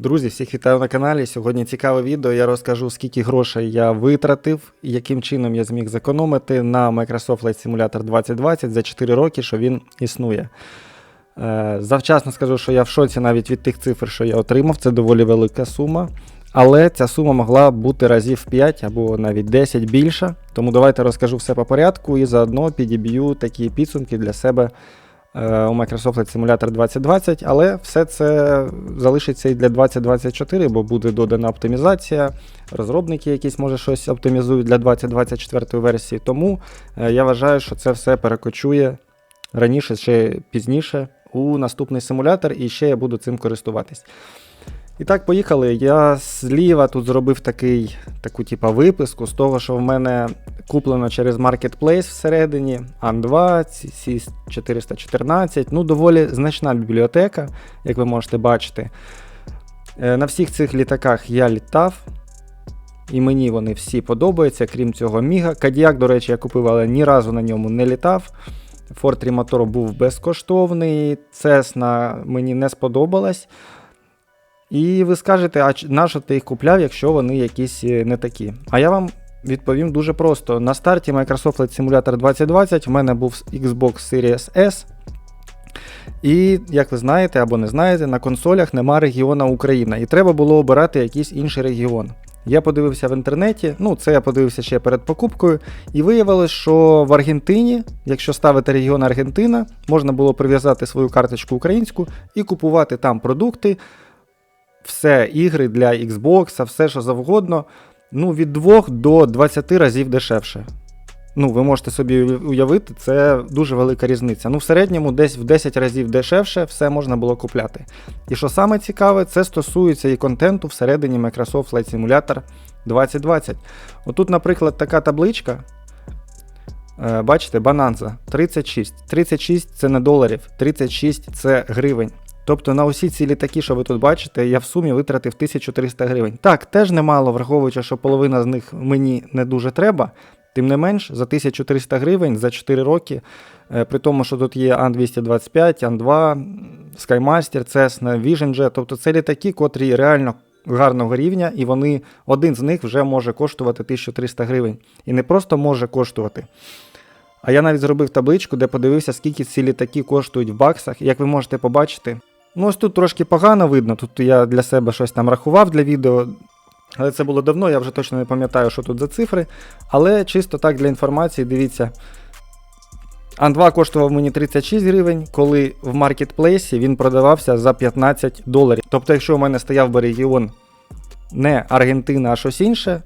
Друзі, всіх вітаю на каналі. Сьогодні цікаве відео. Я розкажу, скільки грошей я витратив і яким чином я зміг зекономити на Microsoft Flight Simulator 2020 за 4 роки, що він існує. Е, Завчасно скажу, що я в шоці навіть від тих цифр, що я отримав. Це доволі велика сума. Але ця сума могла бути разів 5 або навіть 10 більша. Тому давайте розкажу все по порядку і заодно підіб'ю такі підсумки для себе у Microsoft симулятор Simulator 2020, але все це залишиться і для 2024, бо буде додана оптимізація. Розробники якісь може щось оптимізують для 2024 версії. Тому е, я вважаю, що це все перекочує раніше чи пізніше у наступний симулятор, і ще я буду цим користуватись. І так, поїхали. Я зліва тут зробив такий, таку типа виписку з того, що в мене куплено через Marketplace всередині, AN2, C414. Ну, доволі значна бібліотека, як ви можете бачити. Е, На всіх цих літаках я літав. І мені вони всі подобаються, крім цього Міга. Кадіак, до речі, я купив, але ні разу на ньому не літав. Ford Rimotor був безкоштовний, Cessna мені не сподобалась. І ви скажете, а ч- на що ти їх купляв, якщо вони якісь е, не такі? А я вам відповім дуже просто. На старті Microsoft Flight Simulator 2020 в мене був Xbox Series S. І, як ви знаєте або не знаєте, на консолях нема регіона Україна, і треба було обирати якийсь інший регіон. Я подивився в інтернеті, ну це я подивився ще перед покупкою, і виявилось, що в Аргентині, якщо ставити регіон Аргентина, можна було прив'язати свою карточку українську і купувати там продукти, все, ігри для Xbox, все що завгодно, ну від 2 до 20 разів дешевше. Ну, ви можете собі уявити, це дуже велика різниця. Ну, в середньому десь в 10 разів дешевше все можна було купляти. І що саме цікаве, це стосується і контенту всередині Microsoft Flight Simulator 2020. Отут, наприклад, така табличка. Е, Бачите, Bonanza 36. 36 це не доларів, 36 це гривень. Тобто на усі ці літаки, що ви тут бачите, я в сумі витратив 1300 гривень. Так, теж немало, враховуючи, що половина з них мені не дуже треба. Тим не менш, за 1300 гривень за 4 роки, е, при тому, що тут є Ан-225, Ан-2, Skymaster, Cessna, Vision Jet, тобто це літаки, котрі реально гарного рівня, і вони, один з них вже може коштувати 1300 гривень. І не просто може коштувати. А я навіть зробив табличку, де подивився, скільки ці літаки коштують в баксах. Як ви можете побачити, ну ось тут трошки погано видно. Тут я для себе щось там рахував для відео. Але це було давно, я вже точно не пам'ятаю, що тут за цифри. Але чисто так для інформації, дивіться. Ан-2 коштував мені 36 гривень, коли в маркетплейсі він продавався за 15 доларів. Тобто, якщо у мене стояв би регіон не Аргентина, а щось інше,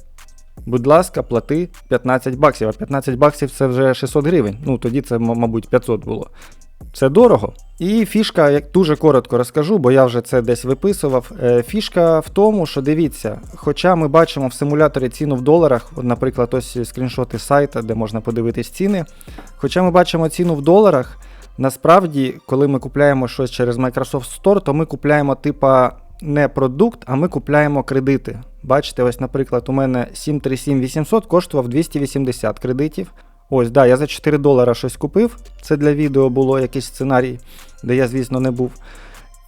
будь ласка, плати 15 баксів. А 15 баксів це вже 600 гривень. Ну тоді це, мабуть, 500 було. Це дорого. І фішка, як дуже коротко розкажу, бо я вже це десь виписував. Е, Фішка в тому, що дивіться, хоча ми бачимо в симуляторі ціну в доларах, наприклад, ось скріншоти сайта, де можна подивитись ціни. Хоча ми бачимо ціну в доларах, насправді, коли ми купляємо щось через Microsoft Store, то ми купляємо типа не продукт, а ми купляємо кредити. Бачите, ось, наприклад, у мене 737 коштував 280 кредитів. Ось, да, я за 4 долара щось купив. Це для відео було якийсь сценарій, де я, звісно, не був.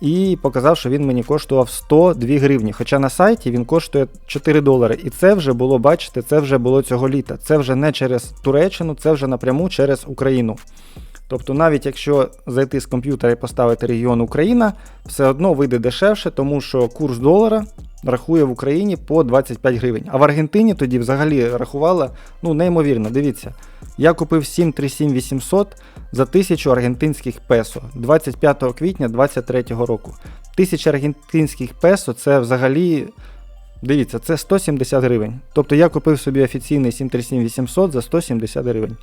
І показав, що він мені коштував 102 гривні. Хоча на сайті він коштує 4 долари. І це вже було, бачите, це вже було цього літа. Це вже не через Туреччину, це вже напряму через Україну. Тобто, навіть якщо зайти з комп'ютера і поставити регіон Україна, все одно вийде дешевше, тому що курс долара рахує в Україні по 25 гривень. А в Аргентині тоді взагалі рахувала ну, неймовірно. Дивіться, я купив 737 за 1000 аргентинських песо 25 квітня 2023 року. 1000 аргентинських песо це взагалі. Дивіться, це 170 гривень. Тобто я купив собі офіційний 737 за 170 гривень.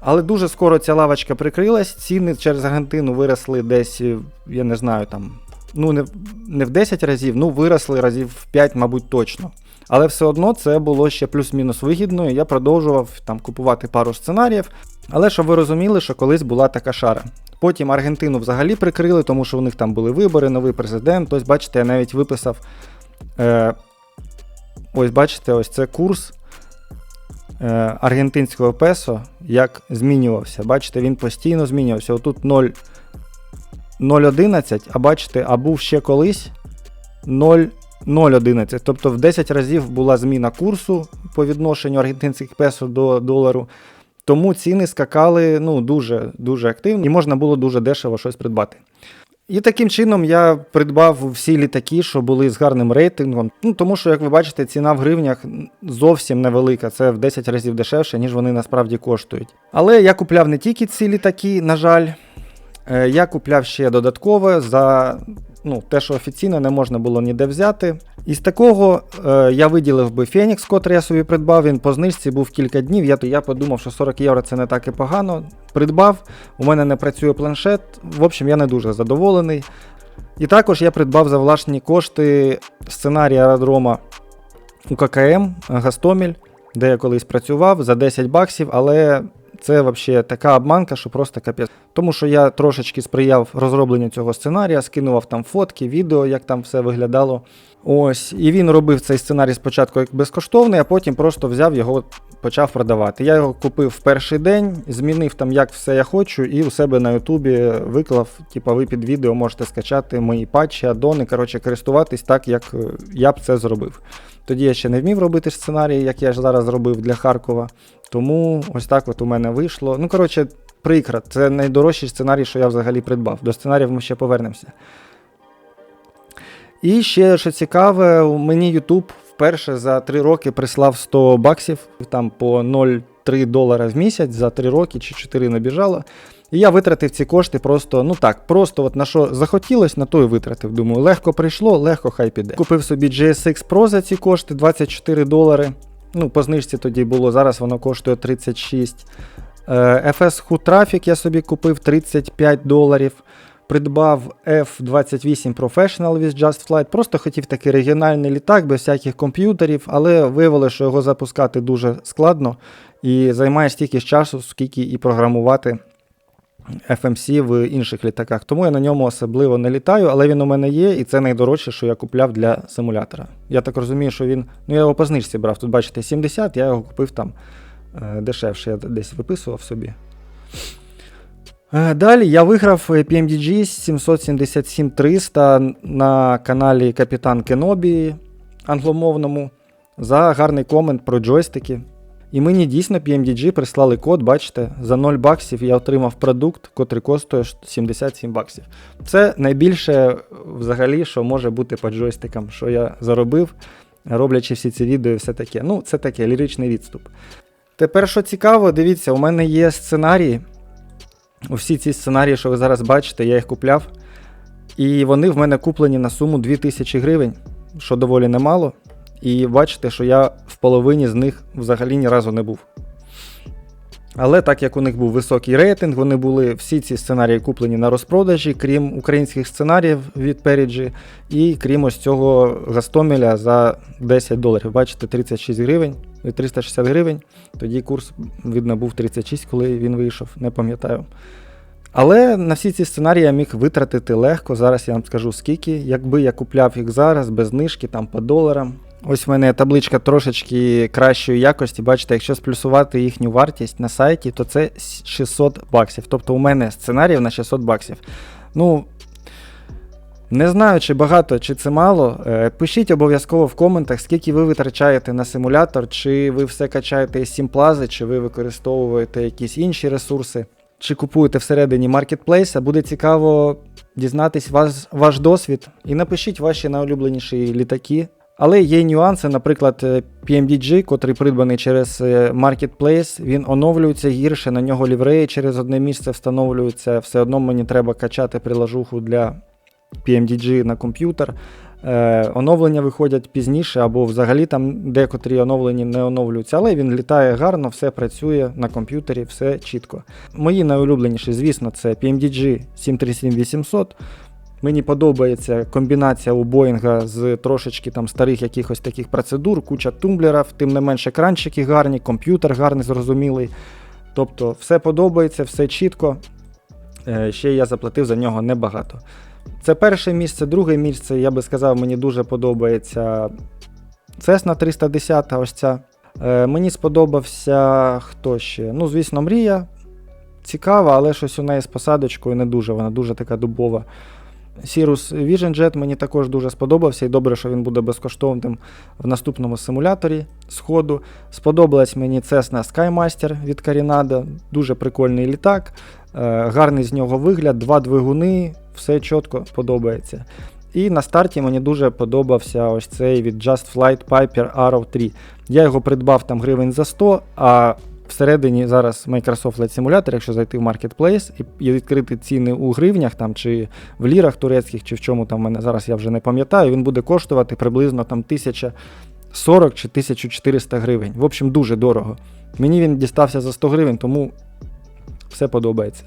Але дуже скоро ця лавочка прикрилась, ціни через Аргентину виросли десь, я не знаю, там, ну не, не в 10 разів, ну виросли разів в 5, мабуть, точно. Але все одно це було ще плюс-мінус вигідно, і я продовжував там купувати пару сценаріїв. Але щоб ви розуміли, що колись була така шара. Потім Аргентину взагалі прикрили, тому що у них там були вибори, новий президент. Ось бачите, я навіть виписав. Е, ось бачите, ось це курс е, аргентинського песо, як змінювався. Бачите, він постійно змінювався. Отут 0, 0,11, а бачите, а був ще колись 0,011. Тобто в 10 разів була зміна курсу по відношенню аргентинських песо до долару. Тому ціни скакали ну, дуже дуже активно і можна було дуже дешево щось придбати. І таким чином я придбав всі літаки, що були з гарним рейтингом. Ну тому що, як ви бачите, ціна в гривнях зовсім невелика. Це в 10 разів дешевше, ніж вони насправді коштують. Але я купляв не тільки ці літаки, на жаль. Е, Я купляв ще додаткове за ну, те, що офіційно не можна було ніде взяти. Із такого е, я виділив би Фенікс, котрий я собі придбав. Він по знижці був кілька днів. Я, я подумав, що 40 євро це не так і погано. Придбав, у мене не працює планшет. В общем, я не дуже задоволений. І також я придбав за власні кошти сценарій аеродрома УККМ Гастоміль, де я колись працював за 10 баксів, але це взагалі така обманка, що просто капець. Тому що я трошечки сприяв розробленню цього сценарія, скинував там фотки, відео, як там все виглядало. Ось, і він робив цей сценарій спочатку як безкоштовний, а потім просто взяв його, почав продавати. Я його купив в перший день, змінив там як все я хочу, і у себе на Ютубі виклав, типа ви під відео можете скачати мої патчі, адони, коротше, користуватись так, як е, я б це зробив. Тоді я ще не вмів робити сценарій, як я ж зараз зробив для Харкова. Тому ось так от у мене вийшло. Ну, коротше, прикро. Це найдорожчий сценарій, що я взагалі придбав. До сценаріїв ми ще повернемося. І ще, що цікаве, мені YouTube вперше за 3 роки прислав 100 баксів, там по 0,3 долара в місяць за 3 роки чи 4 набіжало. І я витратив ці кошти просто, ну так, просто от на що захотілось, на то і витратив. Думаю, легко прийшло, легко хай піде. Купив собі GSX Pro за ці кошти 24 долари. Ну, по знижці тоді було, зараз воно коштує 36. Е, FS Hood Traffic я собі купив 35 доларів. Придбав F28 Professional with Just Flight. Просто хотів такий регіональний літак без всяких комп'ютерів, але виявилося, що його запускати дуже складно і займає стільки ж часу, скільки і програмувати FMC в інших літаках. Тому я на ньому особливо не літаю, але він у мене є, і це найдорожче, що я купляв для симулятора. Я так розумію, що він. Ну, я його по знижці брав. Тут бачите, 70, я його купив там е, дешевше, я десь виписував собі. Е, Далі я виграв PMDG 777300 на каналі Капітан Кенобі англомовному за гарний комент про джойстики. І мені дійсно PMDG прислали код, бачите, за 0 баксів я отримав продукт, котрий коштує 77 баксів. Це найбільше взагалі, що може бути по джойстикам, що я заробив, роблячи всі ці відео все таке. Ну, це таке ліричний відступ. Тепер, що цікаво, дивіться, у мене є сценарії. Усі ці сценарії, що ви зараз бачите, я їх купляв. І вони в мене куплені на суму 2000 гривень, що доволі немало. І бачите, що я в половині з них взагалі ні разу не був. Але так як у них був високий рейтинг, вони були всі ці сценарії куплені на розпродажі, крім українських сценаріїв від Періджі, і крім ось цього Гастомеля за 10 доларів. Бачите, 36 гривень, 360 гривень. Тоді курс, видно, був 36, коли він вийшов, не пам'ятаю. Але на всі ці сценарії я міг витратити легко. Зараз я вам скажу скільки. Якби я купляв їх зараз без знижки, там по доларам. Ось в мене табличка трошечки кращої якості. Бачите, якщо сплюсувати їхню вартість на сайті, то це 600 баксів. Тобто у мене сценаріїв на 600 баксів. Ну, не знаю, чи багато, чи це мало. Е, Пишіть обов'язково в коментах, скільки ви витрачаєте на симулятор, чи ви все качаєте із Сімплази, чи ви використовуєте якісь інші ресурси, чи купуєте всередині маркетплейса. Буде цікаво дізнатись ваш, ваш досвід. І напишіть ваші найулюбленіші літаки. Але є нюанси, наприклад, е, PMDG, котрий придбаний через е, Marketplace, він оновлюється гірше, на нього лівреї через одне місце встановлюються. Все одно мені треба качати приложуху для PMDG на комп'ютер. Е, Оновлення виходять пізніше, або взагалі там декотрі оновлені не оновлюються, але він літає гарно, все працює на комп'ютері, все чітко. Мої найулюбленіші, звісно, це PMDG 737800. Мені подобається комбінація у Боїнга з трошечки там старих якихось таких процедур, куча тумблерів, тим не менше екранчики гарні, комп'ютер гарний, зрозумілий. Тобто все подобається, все чітко. Е, Ще я заплатив за нього небагато. Це перше місце, друге місце, я би сказав, мені дуже подобається Cessna 310, ось ця. Е, Мені сподобався хто ще? Ну, звісно, мрія. Цікава, але щось у неї з посадочкою не дуже, вона дуже така дубова. Cirrus Vision Jet мені також дуже сподобався, і добре, що він буде безкоштовним в наступному симуляторі сходу. Сподобалась мені Cessna Skymaster від Carinado, дуже прикольний літак, е, гарний з нього вигляд, два двигуни, все чітко подобається. І на старті мені дуже подобався ось цей від Just Flight Piper Arrow 3. Я його придбав там гривень за 100, а всередині зараз Microsoft Flight Simulator, якщо зайти в Marketplace і, відкрити ціни у гривнях там, чи в лірах турецьких, чи в чому там в мене зараз я вже не пам'ятаю, він буде коштувати приблизно там 1040 чи 1400 гривень. В общем, дуже дорого. Мені він дістався за 100 гривень, тому все подобається.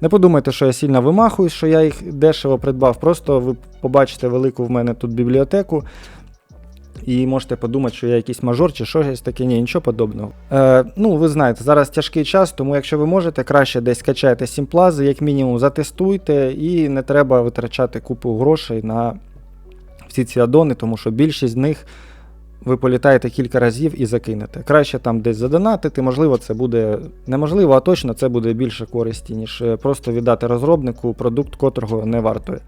Не подумайте, що я сильно вимахуюсь, що я їх дешево придбав. Просто ви побачите велику в мене тут бібліотеку. І можете подумати, що я якийсь мажор чи щось таке, ні, нічого подобного. Е, ну, ви знаєте, зараз тяжкий час, тому якщо ви можете, краще десь качайте сімплази, як мінімум затестуйте, і не треба витрачати купу грошей на всі ці адони, тому що більшість з них ви політаєте кілька разів і закинете. Краще там десь задонатити, можливо, це буде неможливо, а точно це буде більше користі, ніж е, просто віддати розробнику продукт, котрого не вартує.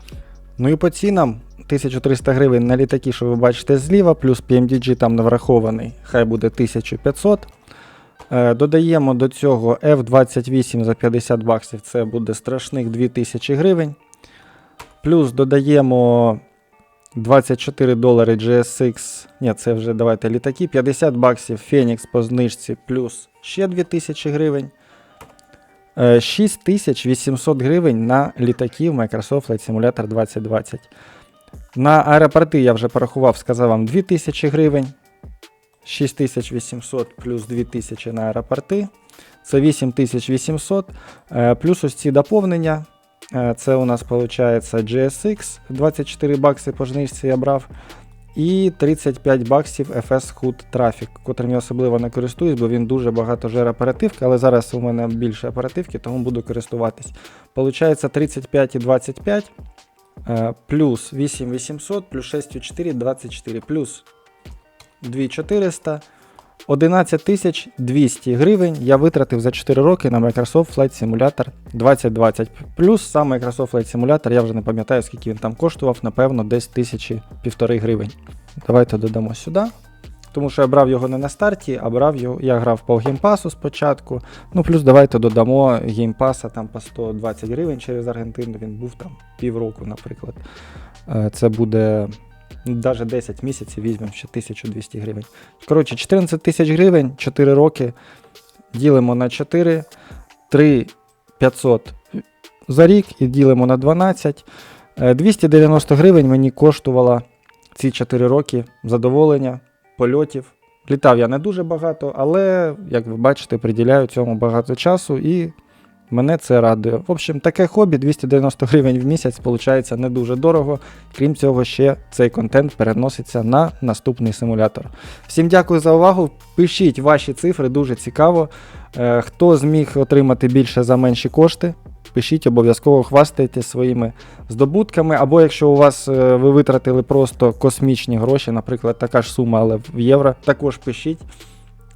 Ну і по цінам 1300 гривень на літаки, що ви бачите зліва, плюс PMDG там не врахований, хай буде 1500. Е, Додаємо до цього F28 за 50 баксів, це буде страшних 2000 гривень. Плюс додаємо 24 долари GSX. Ні, це вже давайте літаки. 50 баксів Phoenix по знижці, плюс ще 2000 гривень. Е, 6800 гривень на літаки в Microsoft Flight Simulator 2020. На аеропорти я вже порахував, сказав вам 2000 гривень. 6800 плюс 2000 на аеропорти. Це 8800. Е, Плюс ось ці доповнення. Е, Це у нас виходить GSX 24 бакси по знижці я брав. І 35 баксів FS Hood Traffic, котрим я особливо не користуюсь, бо він дуже багато жере оперативки, але зараз у мене більше оперативки, тому буду користуватись. Получається 35 і 25, е, плюс 8800, плюс 64, 24, плюс 2400, 11200 гривень я витратив за 4 роки на Microsoft Flight Simulator 2020. Плюс сам Microsoft Flight Simulator, я вже не пам'ятаю, скільки він там коштував, напевно, десь тисячі півтори гривень. Давайте додамо сюди. Тому що я брав його не на старті, а брав його, я грав по геймпасу спочатку. Ну, плюс давайте додамо геймпаса там по 120 гривень через Аргентину. Він був там півроку, наприклад. Е, Це буде навіть 10 місяців візьмемо ще 1200 гривень. Коротше, 14 тисяч гривень, 4 роки. Ділимо на 4, 3 500 за рік і ділимо на 12. Е, 290 гривень мені коштувало ці 4 роки задоволення, польотів. Літав я не дуже багато, але, як ви бачите, приділяю цьому багато часу і мене це радує. В общем, таке хобі 290 гривень в місяць виходить не дуже дорого. Крім цього, ще цей контент переноситься на наступний симулятор. Всім дякую за увагу. Пишіть ваші цифри, дуже цікаво. Е, Хто зміг отримати більше за менші кошти? Пишіть, обов'язково хвастайте своїми здобутками. Або якщо у вас е, ви витратили просто космічні гроші, наприклад, така ж сума, але в євро, також пишіть.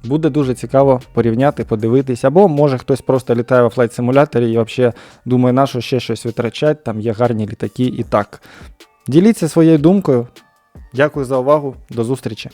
Буде дуже цікаво порівняти, подивитись. Або може хтось просто літає в флайт симуляторі і взагалі думає, на що ще щось витрачати, там є гарні літаки і так. Діліться своєю думкою. Дякую за увагу, до зустрічі!